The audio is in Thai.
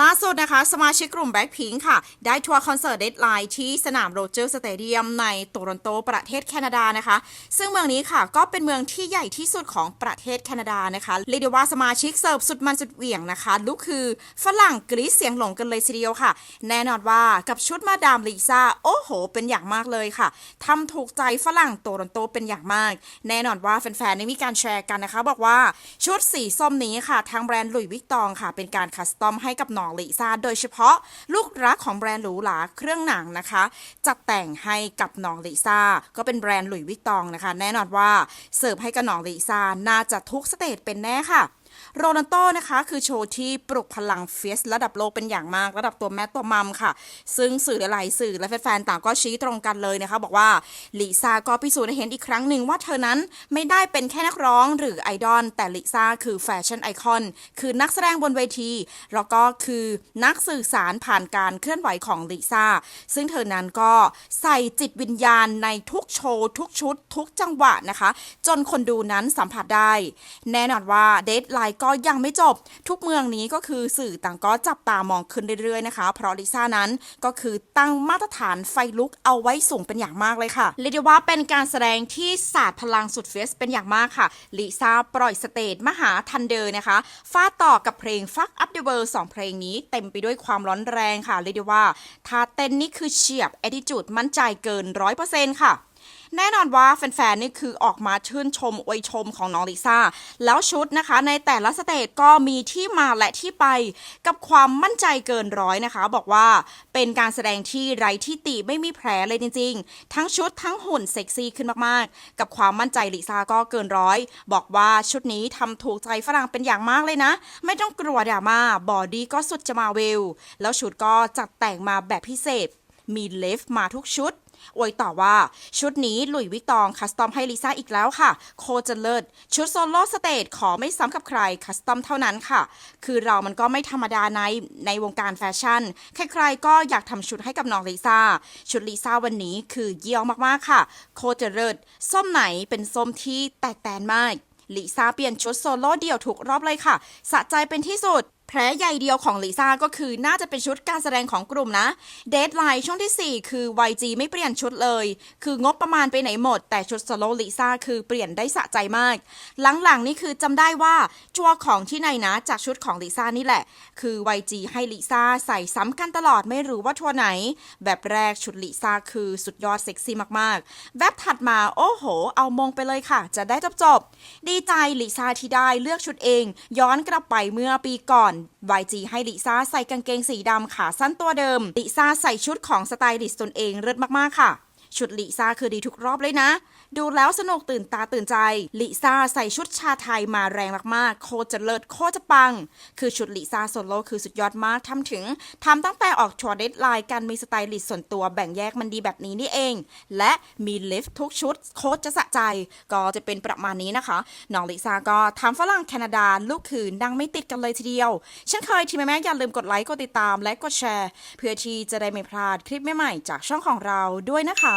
ล่าสุดนะคะ สมาชิกกลุ่ม Blackpink ค่ะ ได้ทัวร์คอนเสิร์ตเดดไลน์ที่สนามโรเจอร์สเตเดียมในโตรอนโตประเทศแคนาดานะคะ ซึ่งเมืองนี้ค่ะก็เป็นเมืองที่ใหญ่ที่สุดของประเทศแคนาดานะคะเรียกได้ว่าสมาชิกเสิร์ฟสุดมันสุดเหวี่ยงนะคะลุกคือฝรั่งกรี๊ดเสียงหลงกันเลยทีเดียวค่ะ แน่นอนว่ากับชุดมาดามลิซ่าโอ้โห เป็นอย่างมากเลยค่ะทำถูกใจฝรั่งโตรอนโตเป็นอย่างมาก แน่นอนว่าแฟนๆได้มีการแชร์กันนะคะ บอกว่าชุดสีส้มนี้ค่ะ ทางแบรนด์หลุยส์วิกตองค่ะ เป็นการคัสตอมให้กับน้องลิซ่าโดยเฉพาะลูกรักของแบรนด์หรูหราเครื่องหนังนะคะ จัดแต่งให้กับน้องลิซ่าก็เป็นแบรนด์หลุยส์วิกตองนะคะ แน่นอนว่าเสิร์ฟให้กับน้องลิซ่าน่าจะทุกสเตจเป็นแน่ค่ะ โรนัลโตนะคะคือโชว์ที่ปลุกพลังเฟียสระดับโลกเป็นอย่างมากระดับตัวแม่ตัวมัมค่ะ ซึ่งสื่อหลายสื่อและแฟนๆต่างก็ชี้ตรงกันเลยนะคะ บอกว่าลิซ่าก็พิสูจน์ให้เห็นอีกครั้งหนึ่งว่าเธอนั้นไม่ได้เป็นแค่นักร้องหรือไอดอลแต่ลิซ่าคือแฟชั่นไอคอนคือนักแสดงบนเวที แล้วก็คือนักสื่อสารผ่านการเคลื่อนไหวของลิซ่าซึ่งเธอนั้นก็ใส่จิตวิญญาณในทุกโชว์ทุกชุด ทุกจังหวะนะคะ จนคนดูนั้นสัมผัสได้ แน่นอนว่าเดทไลน์ก็ยังไม่จบ ทุกเมืองนี้ก็คือสื่อต่างก็จับตามองขึ้นเรื่อยๆนะคะ เพราะลิซ่านั้นก็คือตั้งมาตรฐานไฟลุกเอาไว้สูงเป็นอย่างมากเลยค่ะเรียกได้ว่าเป็นการแสดงที่ศาสาดพลังสุดเฟสเป็นอย่างมากค่ะลิซ่าปล่อยสเตจมหาทันเดอร์นะคะฟาดต่อกับเพลง Fuck Up the World สองเพลงนี้เต็มไปด้วยความร้อนแรงค่ะเรียกได้ว่าท่าเต้นนี่คือเฉียบ attitude มั่นใจเกินร้อยเปอร์เซ็นต์ค่ะ แน่นอนว่าแฟนๆ นี่คือออกมาชื่นชมอวยชมของน้องลิซ่า แล้วชุดนะคะในแต่ละสเตจก็มีที่มาและที่ไป กับความมั่นใจเกินร้อยนะคะ บอกว่าเป็นการแสดงที่ไร้ที่ติไม่มีแผลเลยจริงๆ ทั้งชุดทั้งหุ่นเซ็กซี่ขึ้นมากๆ กับความมั่นใจลิซ่าก็เกินร้อย บอกว่าชุดนี้ทำถูกใจฝรั่งเป็นอย่างมากเลยนะ ไม่ต้องกลัวดราม่าบอดี้ก็สุดจะมาเวล แล้วชุดก็จัดแต่งมาแบบพิเศษ มีเลฟมาทุกชุด อวยต่อว่า ชุดนี้หลุยวิกตองคัสตอมให้ลิซ่าอีกแล้วค่ะ โคจะเลิศชุดโซโล่สเตจขอไม่ซ้ำกับใครคัสตอมเท่านั้นค่ะ คือเรามันก็ไม่ธรรมดาในในวงการแฟชั่น ใครๆก็อยากทำชุดให้กับน้องลิซ่า ชุดลิซ่าวันนี้คือเยี่ยมมากๆค่ะ โคจะเลิศส้มไหนเป็นส้มที่แตกแตนมากลิซ่าเปลี่ยนชุดโซโล่เดี่ยวทุกรอบเลยค่ะ สะใจเป็นที่สุด แผลใหญ่เดียวของลิซ่าก็คือน่าจะเป็นชุดการแสดงของกลุ่มนะเดทไลน์ช่วงที่ 4 คือ YG ไม่เปลี่ยนชุดเลย คืองบประมาณไปไหนหมด แต่ชุดโซโลลิซ่าคือเปลี่ยนได้สะใจมาก หลังๆนี่คือจำได้ว่าจัวของที่ในนะจากชุดของลิซ่านี่แหละ คือ YG ให้ลิซ่าใส่ซ้ำกันตลอดไม่รู้ว่าทัวร์ไหน แบบแรกชุดลิซ่าคือสุดยอดเซ็กซี่มากๆ แบบถัดมาโอ้โห เอามงไปเลยค่ะ จะได้จบๆดีใจลิซ่าที่ได้เลือกชุดเอง ย้อนกลับไปเมื่อปีก่อน YG ให้ลิซ่าใส่กางเกงสีดำขาสั้นตัวเดิมลิซ่าใส่ชุดของสไตลิสต์ตนเองเลิศมากๆค่ะ ชุดลิซ่าคือดีทุกรอบเลยนะ ดูแล้วสนุกตื่นตาตื่นใจ ลิซ่าใส่ชุดชาไทยมาแรงมากๆ โคจะเลิศโคจะปัง คือชุดลิซ่าโซโล่คือสุดยอดมากทำถึงทำตั้งแต่ออกทัวร์เดทไลน์การมีสไตลิสต์ส่วนตัวแบ่งแยกมันดีแบบนี้นี่เอง และมีลิฟทุกชุด โคจะสะใจ ก็จะเป็นประมาณนี้นะคะน้องลิซ่าก็ทำฝรั่งแคนาดาลูกคืนดังไม่ติดกันเลยทีเดียวเช่นเคยทีแม่แม่อย่าลืมกดไลค์กดติดตามและกดแชร์ เพื่อที่จะได้ไม่พลาดคลิปใหม่ๆจากช่องของเราด้วยนะคะ